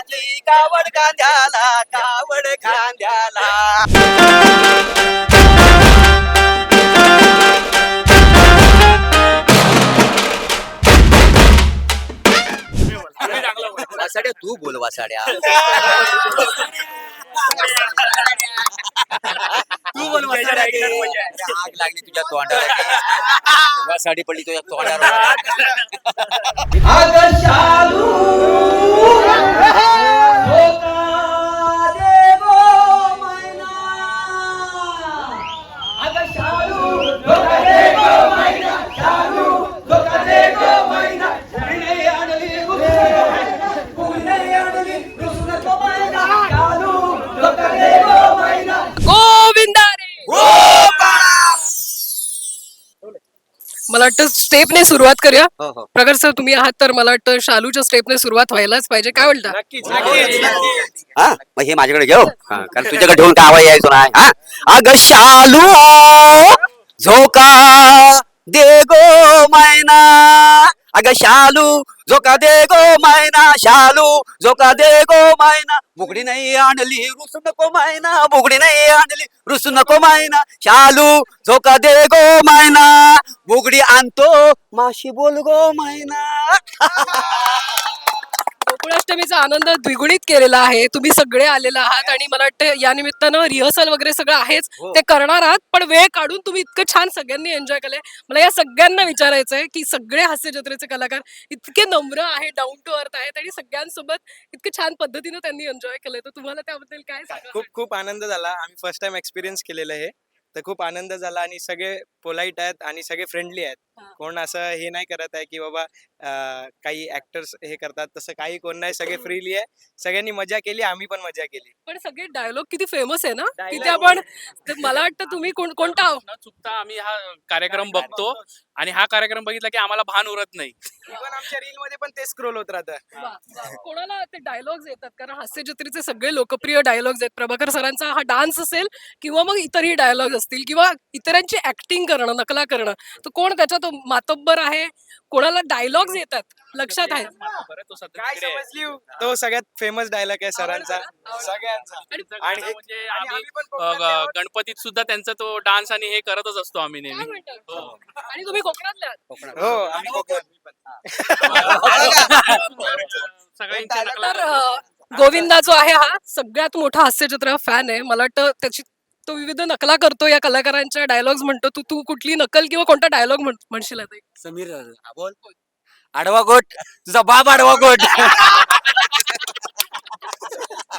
पित्याची कावड कांद्याला कावड कांद्याला वासाड्या तू बोल वासाड्या तू बोल वासाड्या आग लागली तुझ्या तोंडाला वासाडी पडली तुझ्या तोंडाला मला वाटतं स्टेपने सुरुवात करूया. हो हो. प्रगर सर तुम्ही आहात तर मला वाटतं शालूच्या स्टेपने सुरुवात व्हायलाच पाहिजे. काय बोलता? हा मग हे माझ्याकडे घेऊ. हा, कारण तुझ्याकडे ठेवून काय आवाज यायचो नाही. हा. अग शालू झोका दे गो मैना. अग शालू झोका दे गो मैना शालू झोका दे गो मायना. बुगडी नाही आणली रुसू नको मायना बुगडी नाही आणली रुसू नको मायना. शालू झोका दे गो मैना बुगडी आणतो माशी बोल गो मैना गोकुळाष्टमीचा आनंद द्विगुणित केलेला आहे. तुम्ही सगळे आलेला आहात आणि मला वाटतं या निमित्तानं रिहर्सल वगैरे सगळं आहेच. हो. ते करणार आहात पण वेळ काढून तुम्ही इतकं छान सगळ्यांनी एन्जॉय केलंय. मला या सगळ्यांना विचारायचं आहे की सगळे हास्य जत्रेचे कलाकार इतके नम्र आहेत डाऊन टू अर्थ आहेत आणि सगळ्यांसोबत इतकं छान पद्धतीनं त्यांनी एन्जॉय केलंय. तर तुम्हाला त्याबद्दल काय खूप खूप आनंद झाला. आम्ही फर्स्ट टाइम एक्सपिरियन्स केलेलं आहे तर खूप आनंद झाला आणि सगळे पोलाईट आहेत आणि सगळे फ्रेंडली आहेत. कोण असं हे नाही करत आहे की बाबा अं, काही ऍक्टर्स हे करतात तसं काही कोण नाही सगळे फ्रीली आहे. सगळ्यांनी मजा केली आम्ही पण मजा केली. पण सगळे डायलॉग किती फेमस आहे ना? तिथे Dialogue आपण मला वाटतं तुम्ही कोण कोणता न चुकता आम्ही हा कार्यक्रम बघतो आणि हा कार्यक्रम बघितला की आम्हाला भान उरत नाही. इव्हन आमच्या रील मध्ये पण ते स्क्रोल होत राहतं. वा, वा. कोणाला ते डायलॉग्स येतात? कारण हास्य जत्रेचे सगळे लोकप्रिय डायलॉग्स आहेत. प्रभाकर सरांचा हा डान्स असेल किंवा मग इतरही डायलॉग असतील किंवा इतरांची ऍक्टिंग करणं नकला करणं तर कोण त्याचा तो मातब्बर आहे. कोणाला डायलॉग्स येतात. लक्षात आहे. तो काय. समजली सगळ्यात फेमस डायलॉग आहे सरांचा? सगळ्यांचा. आणि म्हणजे आम्ही अ, ग-. गणपतीत सुद्धा त्यांचा तो डान्स आणि हे करतच असतो आम्ही काय नेहमी? हो. आणि तुम्ही कोकणातले आहात? हो आम्ही कोकणात. सगळ्यांच्या नकला तर अ, गोविंदा जो आहे हा सगळ्यात मोठा हास्यचित्र फॅन आहे. मला वाटतं त्याची तो विविध नकला करतो या कलाकारांच्या डायलॉग्स म्हणतो. तू तू कुठली नकल किंवा कोणता डायलॉग म्हणशील आता? एक? समीर बोल. आडवा गोट. तुझा बाप आडवा गोट.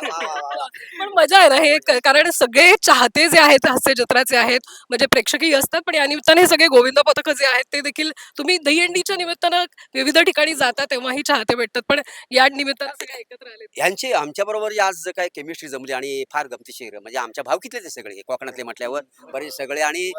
पण मजा आहे ना हे कारण सगळे चाहते जे आहेत हास्य जत्राचे आहेत म्हणजे प्रेक्षकही असतात पण या निमित्ताने हे सगळे गोविंद पथक जे आहेत ते देखील तुम्ही दहीहंडीच्या निमित्तानं विविध ठिकाणी जाता तेव्हाही चाहते भेटतात. पण या निमित्तानं सगळे एकत्र आले. यांची आमच्या बरोबर आज काय केमिस्ट्री जमली आणि फार गमतीशीर म्हणजे आमच्या भावकीतले ते सगळे कोकणातले म्हटल्यावर बरेच सगळे आणि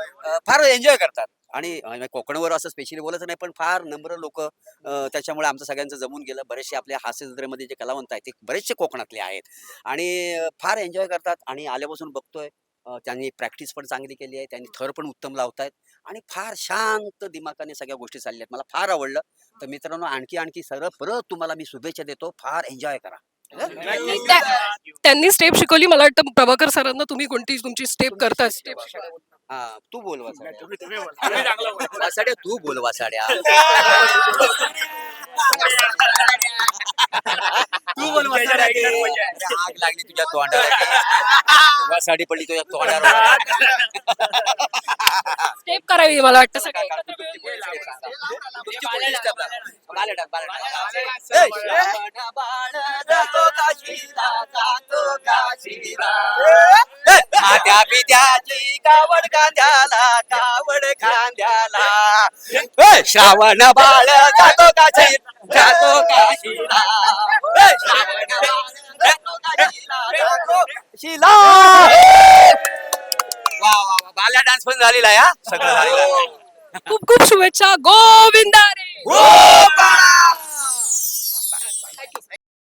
फार एन्जॉय करतात. आणि कोकणावर असं स्पेशली बोलत नाही पण फार नम्र लोक त्याच्यामुळे आमचं सगळ्यांचं जमून गेलं. बरेचसे आपल्या हास्य जत्रेमध्ये जे कलावंत आहेत ते बरेचसे कोकणातले आहेत. आणि फार एन्जॉय करतात. आणि आल्यापासून बघतोय त्यांनी प्रॅक्टिस पण चांगली केली आहे. त्यांनी थर पण उत्तम लावतायत. आणि फार शांत दिमाखाने सगळ्या गोष्टी चालल्या आहेत. मला फार आवडलं. तर मित्रांनो आणखी आणखी सरळ परत तुम्हाला मी शुभेच्छा देतो. फार एन्जॉय करा. त्या- त्यांनी स्टेप शिकवली. मला वाटतं प्रभाकर सरांना तुम्ही कोणती तुमची स्टेप करता स्टेप हा तू बोल वासाड्या तुम्ही चांगलं बोलता. वासाड्या तू बोल वासाड्या तू बोल वासाड्या आग लागली तुझ्या तोंडाला वासाडी पडली तुझ्या तोंडाला स्टेप करावी मला वाटतं सगळे एकत्र मिळून. कावड कांद्याला कावड खांद्याला ए, श्रावण बाळ जातो काशी जातो काशीला ए, श्रावण बाळ जातो काशीला, जातो काशीला. वा वा वा बाल्या डान्स पण झालेला आहे हा सगळं झालेलं आहे. खूप खूप शुभेच्छा. गोविंदा रे गोपाळ